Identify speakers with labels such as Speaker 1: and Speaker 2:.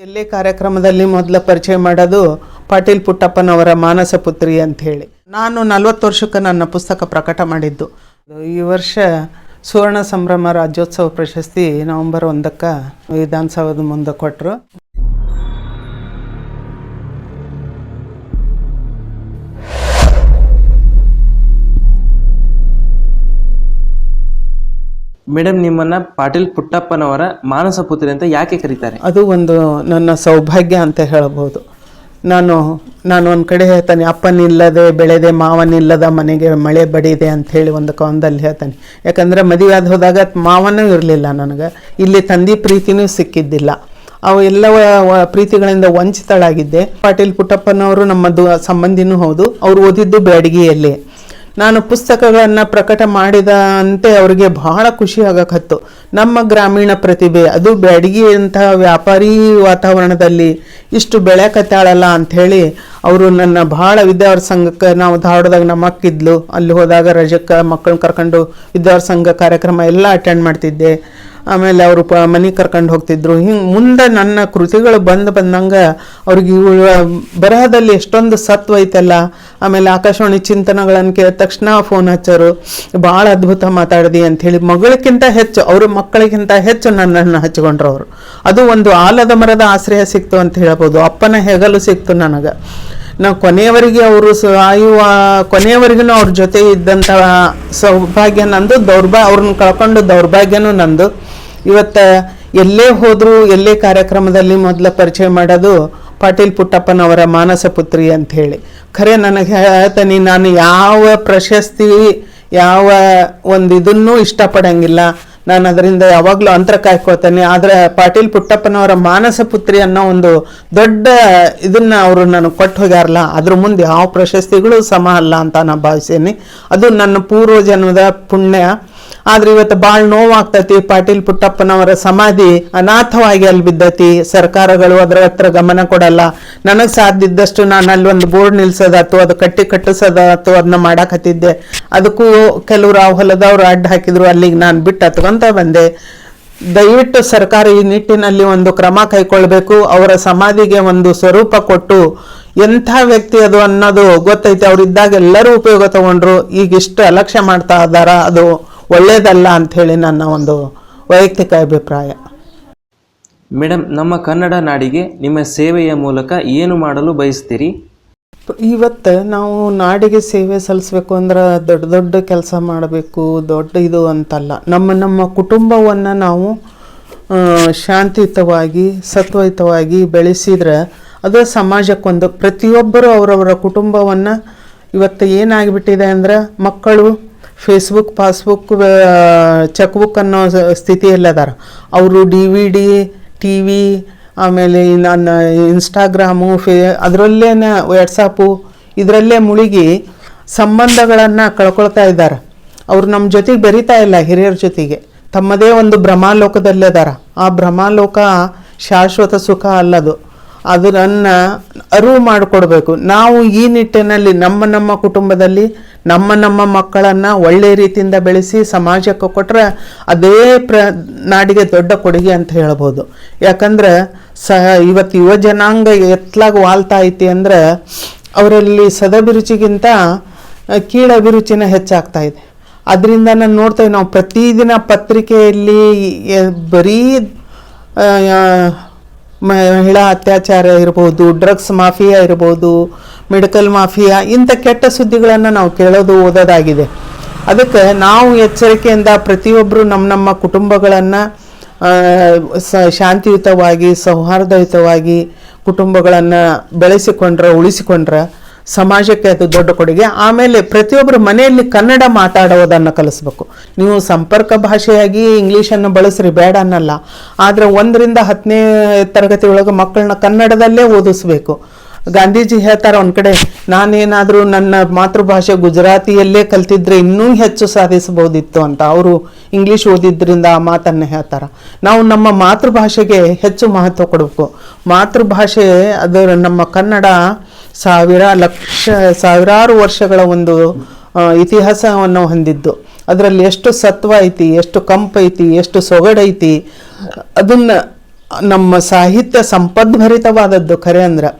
Speaker 1: ಎಲ್ಲೇ ಕಾರ್ಯಕ್ರಮದಲ್ಲಿ ಮೊದಲ ಪರಿಚಯ ಮಾಡೋದು ಪಾಟೀಲ್ ಪುಟ್ಟಪ್ಪನವರ ಮಾನಸ ಪುತ್ರಿ ಅಂತ ಹೇಳಿ ನಾನು ನಲ್ವತ್ತು ವರ್ಷಕ್ಕೆ ನನ್ನ ಪುಸ್ತಕ ಪ್ರಕಟ ಮಾಡಿದ್ದು. ಈ ವರ್ಷ ಸುವರ್ಣ ಸಂಭ್ರಮ ರಾಜ್ಯೋತ್ಸವ ಪ್ರಶಸ್ತಿ ನವೆಂಬರ್ ಒಂದಕ್ಕೆ ವಿಧಾನಸೌಧದ ಮುಂದೆ ಕೊಟ್ಟರು
Speaker 2: ಮೇಡಮ್ ನಿಮ್ಮನ್ನ ಪಾಟೀಲ್ ಪುಟ್ಟಪ್ಪನವರ ಮಾನಸ ಪುತ್ರಿ ಅಂತ ಯಾಕೆ ಕರೀತಾರೆ?
Speaker 1: ಅದು ಒಂದು ನನ್ನ ಸೌಭಾಗ್ಯ ಅಂತ ಹೇಳಬಹುದು. ನಾನು ನಾನು ಒಂದು ಕಡೆ ಹೇಳ್ತಾನೆ, ಅಪ್ಪನಿಲ್ಲದೆ ಬೆಳೆದೆ, ಮಾವನಿಲ್ಲದ ಮನೆಗೆ ಮಳೆ ಬಡಿದೆ ಅಂತ ಹೇಳಿ ಒಂದು ಕವನದಲ್ಲಿ ಹೇಳ್ತಾನೆ. ಯಾಕಂದರೆ ಮದುವೆ ಆದ ಹೋದಾಗ ಮಾವನೂ ಇರಲಿಲ್ಲ ನನಗೆ. ಇಲ್ಲಿ ತಂದೆ ಪ್ರೀತಿನೂ ಸಿಕ್ಕಿದ್ದಿಲ್ಲ. ಅವು ಎಲ್ಲ ಪ್ರೀತಿಗಳಿಂದ ವಂಚಿತಳಾಗಿದ್ದೆ. ಪಾಟೀಲ್ ಪುಟ್ಟಪ್ಪನವರು ನಮ್ಮ ದು, ಸಂಬಂಧಿನೂ ಹೌದು. ಅವ್ರು ಓದಿದ್ದು ಬ್ಯಾಡಗಿಯಲ್ಲಿ. ನಾನು ಪುಸ್ತಕಗಳನ್ನು ಪ್ರಕಟ ಮಾಡಿದ ಅಂತೆ ಅವರಿಗೆ ಬಹಳ ಖುಷಿ ಆಗಕತ್ತು. ನಮ್ಮ ಗ್ರಾಮೀಣ ಪ್ರತಿಭೆ, ಅದು ಬ್ಯಾಡಗಿಯಂತಹ ವ್ಯಾಪಾರಿ ವಾತಾವರಣದಲ್ಲಿ ಇಷ್ಟು ಬೆಳೆಕತ್ತಾಳಲ್ಲ ಅಂಥೇಳಿ ಅವರು ನನ್ನ ಭಾಳ ವಿದ್ಯಾವರ ಸಂಘಕ್ಕೆ ನಾವು ಧಾರವಾಡದಾಗ ನಮ್ಮ ಅಕ್ಕಿದ್ಲು. ಅಲ್ಲಿ ಹೋದಾಗ ರಜಕ್ಕೆ ಮಕ್ಕಳನ್ನ ಕರ್ಕೊಂಡು ವಿದ್ಯಾವರ ಸಂಘ ಕಾರ್ಯಕ್ರಮ ಎಲ್ಲ ಅಟೆಂಡ್ ಮಾಡ್ತಿದ್ದೆ. ಆಮೇಲೆ ಅವರು ಪ ಮನೆ ಕರ್ಕೊಂಡು ಹೋಗ್ತಿದ್ರು. ಹಿಂಗೆ ಮುಂದೆ ನನ್ನ ಕೃತಿಗಳು ಬಂದು ಬಂದಂಗೆ ಅವ್ರಿಗೆ ಬರಹದಲ್ಲಿ ಎಷ್ಟೊಂದು ಸತ್ವ ಐತಲ್ಲ. ಆಮೇಲೆ ಆಕಾಶವಾಣಿ ಚಿಂತನೆಗಳನ್ನು ಕೇಳಿದ ತಕ್ಷಣ ಫೋನ್ ಹಚ್ಚೋರು ಭಾಳ ಅದ್ಭುತ ಮಾತಾಡಿದಿ ಅಂಥೇಳಿ ಮಗಳಿಗಿಂತ ಹೆಚ್ಚು, ಅವ್ರ ಮಕ್ಕಳಿಗಿಂತ ಹೆಚ್ಚು ನನ್ನನ್ನು ಹಚ್ಕೊಂಡ್ರು ಅವರು. ಅದು ಒಂದು ಆಲದ ಮರದ ಆಶ್ರಯ ಸಿಕ್ತು ಅಂತ ಹೇಳ್ಬೋದು. ಅಪ್ಪನ ಹೆಗಲು ಸಿಕ್ತು ನನಗೆ. ನಾವು ಕೊನೆಯವರೆಗೆ ಅವರು ಸಾಯುವ ಕೊನೆಯವರೆಗೂ ಅವ್ರ ಜೊತೆ ಇದ್ದಂಥ ಸೌಭಾಗ್ಯ ನಂದು, ದೌರ್ಭಾ ಅವ್ರನ್ನ ಕಳ್ಕೊಂಡು ದೌರ್ಭಾಗ್ಯನೂ ನಂದು. ಇವತ್ತು ಎಲ್ಲೇ ಹೋದರೂ, ಎಲ್ಲೇ ಕಾರ್ಯಕ್ರಮದಲ್ಲಿ ಮೊದಲ ಪರಿಚಯ ಮಾಡೋದು ಪಾಟೀಲ್ ಪುಟ್ಟಪ್ಪನವರ ಮಾನಸ ಪುತ್ರಿ ಅಂತ ಹೇಳಿ. ಖರೆ, ನನಗೆ ಹೇಳ್ತಾನೆ, ನಾನು ಯಾವ ಪ್ರಶಸ್ತಿ, ಯಾವ ಒಂದು ಇದನ್ನೂ ಇಷ್ಟಪಡಂಗಿಲ್ಲ. ನಾನು ಅದರಿಂದ ಯಾವಾಗಲೂ ಅಂತರ ಕಾಯ್ಕೊಳ್ತೇನೆ. ಆದರೆ ಪಾಟೀಲ್ ಪುಟ್ಟಪ್ಪನವರ ಮಾನಸ ಪುತ್ರಿ ಅನ್ನೋ ಒಂದು ದೊಡ್ಡ ಇದನ್ನು ಅವರು ನನಗೆ ಕೊಟ್ಟು ಹೋಗ್ಯಾರಲ್ಲ, ಅದ್ರ ಮುಂದೆ ಯಾವ ಪ್ರಶಸ್ತಿಗಳು ಸಮ ಅಲ್ಲ ಅಂತ ನಾನು ಭಾವಿಸೇನಿ. ಅದು ನನ್ನ ಪೂರ್ವ ಜನ್ಮದ ಪುಣ್ಯ. ಆದ್ರೆ ಇವತ್ತು ಬಾಳ್ ನೋವಾಗ್ತತಿ ಪಾಟೀಲ್ ಪುಟ್ಟಪ್ಪನವರ ಸಮಾಧಿ ಅನಾಥವಾಗಿ ಅಲ್ಲಿ ಬಿದ್ದತಿ. ಸರ್ಕಾರಗಳು ಅದರ ಹತ್ರ ಗಮನ ಕೊಡಲ್ಲ. ನನಗೆ ಸಾಧ್ಯದಷ್ಟು ನಾನು ಅಲ್ಲಿ ಒಂದು ಬೋರ್ಡ್ ನಿಲ್ಸೋದಾತು ಅದು ಕಟ್ಟಿ ಕಟ್ಟಿಸೋದಾತು ಅದನ್ನ ಮಾಡಾಕತ್ತಿದ್ದೆ. ಅದಕ್ಕೂ ಕೆಲವರು ಆ ಹೊಲದವ್ರು ಅಡ್ಡ ಹಾಕಿದ್ರು, ಅಲ್ಲಿಗೆ ನಾನು ಬಿಟ್ಟು ಹತ್ಕೊಂತ ಬಂದೆ. ದಯವಿಟ್ಟು ಸರ್ಕಾರ ಈ ನಿಟ್ಟಿನಲ್ಲಿ ಒಂದು ಕ್ರಮ ಕೈಗೊಳ್ಳಬೇಕು ಅವರ ಸಮಾಧಿಗೆ ಒಂದು ಸ್ವರೂಪ ಕೊಟ್ಟು, ಎಂಥ ವ್ಯಕ್ತಿ ಅದು ಅನ್ನೋದು ಗೊತ್ತೈತೆ. ಅವ್ರು ಇದ್ದಾಗ ಎಲ್ಲರೂ ಉಪಯೋಗ ತಗೊಂಡ್ರು. ಈಗ ಇಷ್ಟು ಅಲಕ್ಷ್ಯ ಮಾಡ್ತಾ ಇದ್ದಾರ ಅದು. ಒಳ್ಳೇದಲ್ಲ ಅಂಥೇಳಿ ನನ್ನ ಒಂದು ವೈಯಕ್ತಿಕ ಅಭಿಪ್ರಾಯ.
Speaker 2: ಮೇಡಮ್ ನಮ್ಮ ಕನ್ನಡ ನಾಡಿಗೆ ನಿಮ್ಮ ಸೇವೆಯ ಮೂಲಕ ಏನು ಮಾಡಲು ಬಯಸ್ತೀರಿ?
Speaker 1: ಇವತ್ತು ನಾವು ನಾಡಿಗೆ ಸೇವೆ ಸಲ್ಲಿಸ್ಬೇಕು ಅಂದ್ರೆ ದೊಡ್ಡ ದೊಡ್ಡ ಕೆಲಸ ಮಾಡಬೇಕು ದೊಡ್ಡ ಇದು ಅಂತಲ್ಲ. ನಮ್ಮ ನಮ್ಮ ಕುಟುಂಬವನ್ನು ನಾವು ಶಾಂತಿಯುತವಾಗಿ ಸತ್ವಯುತವಾಗಿ ಬೆಳೆಸಿದ್ರೆ ಅದು ಸಮಾಜಕ್ಕೊಂದು. ಪ್ರತಿಯೊಬ್ಬರು ಅವರವರ ಕುಟುಂಬವನ್ನು ಇವತ್ತು ಏನಾಗಿಬಿಟ್ಟಿದೆ ಅಂದರೆ ಮಕ್ಕಳು ಫೇಸ್ಬುಕ್ ಪಾಸ್ಬುಕ್ ಚೆಕ್ಬುಕ್ ಅನ್ನೋ ಸ್ಥಿತಿಯಲ್ಲದಾರ ಸ್ಥಿತಿಯಲ್ಲಿ ಅದಾರ ಅವರು D V D T V ಆಮೇಲೆ ನನ್ನ ಇನ್ಸ್ಟಾಗ್ರಾಮು ಫೇ ಅದರಲ್ಲೇ ವಾಟ್ಸಪ್ಪು ಇದರಲ್ಲೇ ಮುಳುಗಿ ಸಂಬಂಧಗಳನ್ನು ಕಳ್ಕೊಳ್ತಾ ಇದ್ದಾರೆ ಅವರು ನಮ್ಮ ಜೊತೆಗೆ ಬೆರೀತಾ ಇಲ್ಲ ಹಿರಿಯರ ಜೊತೆಗೆ. ತಮ್ಮದೇ ಒಂದು ಭ್ರಮಾಲೋಕದಲ್ಲಿದಾರ ಆ ಭ್ರಮಾಲೋಕ ಶಾಶ್ವತ ಸುಖ ಅಲ್ಲದು. ಅದನ್ನು ಅರಿವು ಮಾಡಿಕೊಡ್ಬೇಕು. ನಾವು ಈ ನಿಟ್ಟಿನಲ್ಲಿ ನಮ್ಮ ನಮ್ಮ ಕುಟುಂಬದಲ್ಲಿ ನಮ್ಮ ನಮ್ಮ ಮಕ್ಕಳನ್ನು ಒಳ್ಳೆ ರೀತಿಯಿಂದ ಬೆಳೆಸಿ ಸಮಾಜಕ್ಕೆ ಕೊಟ್ಟರೆ ಅದೇ ಪ್ರ ನಾಡಿಗೆ ದೊಡ್ಡ ಕೊಡುಗೆ ಅಂತ ಹೇಳ್ಬೋದು. ಯಾಕಂದ್ರೆ ಸ ಇವತ್ತು ಯುವ ಜನಾಂಗ ಎತ್ಲಾಗ ವಾಲ್ತಾ ಐತಿ ಅಂದ್ರೆ ಅವರಲ್ಲಿ ಸದಭಿರುಚಿಗಿಂತ ಕೀಳಭಿರುಚಿನ ಹೆಚ್ಚಾಗ್ತಾ ಇದೆ. ಅದರಿಂದ ನಾನು ನೋಡ್ತೇವೆ ನಾವು ಪ್ರತಿದಿನ ಪತ್ರಿಕೆಯಲ್ಲಿ ಬರೀ ಮಹಿಳಾ ಅತ್ಯಾಚಾರ ಇರ್ಬೋದು ಡ್ರಗ್ಸ್ ಮಾಫಿಯಾ ಇರ್ಬೋದು ಮೆಡಿಕಲ್ ಮಾಫಿಯಾ ಇಂಥ ಕೆಟ್ಟ ಸುದ್ದಿಗಳನ್ನು ನಾವು ಕೇಳೋದು, ಓದೋದಾಗಿದೆ. ಅದಕ್ಕೆ ನಾವು ಎಚ್ಚರಿಕೆಯಿಂದ ಪ್ರತಿಯೊಬ್ಬರು ನಮ್ಮ ನಮ್ಮ ಕುಟುಂಬಗಳನ್ನು ಶಾಂತಿಯುತವಾಗಿ, ಸೌಹಾರ್ದಯುತವಾಗಿ ಕುಟುಂಬಗಳನ್ನು ಬೆಳೆಸಿಕೊಂಡ್ರೆ, ಉಳಿಸಿಕೊಂಡ್ರೆ ಸಮಾಜಕ್ಕೆ ಅದು ದೊಡ್ಡ ಕೊಡುಗೆ. ಆಮೇಲೆ ಪ್ರತಿಯೊಬ್ಬರು ಮನೆಯಲ್ಲಿ ಕನ್ನಡ ಮಾತಾಡೋದನ್ನು ಕಲಿಸ್ಬೇಕು. ನೀವು ಸಂಪರ್ಕ ಭಾಷೆಯಾಗಿ ಇಂಗ್ಲೀಷನ್ನು ಬಳಸ್ರಿ, ಬೇಡ ಅನ್ನಲ್ಲ. ಆದರೆ ಒಂದರಿಂದ ಹತ್ತನೇ ತರಗತಿ ಒಳಗೆ ಮಕ್ಕಳನ್ನ ಕನ್ನಡದಲ್ಲೇ ಓದಿಸ್ಬೇಕು. ಗಾಂಧೀಜಿ ಹೇಳ್ತಾರೆ ಒಂದು ಕಡೆ, ನಾನೇನಾದರೂ ನನ್ನ ಮಾತೃಭಾಷೆ ಗುಜರಾತಿಯಲ್ಲೇ ಕಲ್ತಿದ್ರೆ ಇನ್ನೂ ಹೆಚ್ಚು ಸಾಧಿಸಬಹುದಿತ್ತು ಅಂತ. ಅವರು ಇಂಗ್ಲೀಷ್ ಓದಿದ್ರಿಂದ ಆ ಮಾತನ್ನು ಹೇಳ್ತಾರೆ. ನಾವು ನಮ್ಮ ಮಾತೃಭಾಷೆಗೆ ಹೆಚ್ಚು ಮಹತ್ವ ಕೊಡಬೇಕು. ಮಾತೃಭಾಷೆ ಅದು ನಮ್ಮ ಕನ್ನಡ ಸಾವಿರ ಲಕ್ಷ, ಸಾವಿರಾರು ವರ್ಷಗಳ ಒಂದು ಇತಿಹಾಸವನ್ನು ಹೊಂದಿದ್ದು. ಅದರಲ್ಲಿ ಎಷ್ಟು ಸತ್ವ ಐತಿ, ಎಷ್ಟು ಕಂಪ್ ಐತಿ, ಎಷ್ಟು ಸೊಗಡೈತಿ, ಅದನ್ನು ನಮ್ಮ ಸಾಹಿತ್ಯ ಸಂಪದ್ಭರಿತವಾದದ್ದು ಖರೆ ಅಂದ್ರೆ.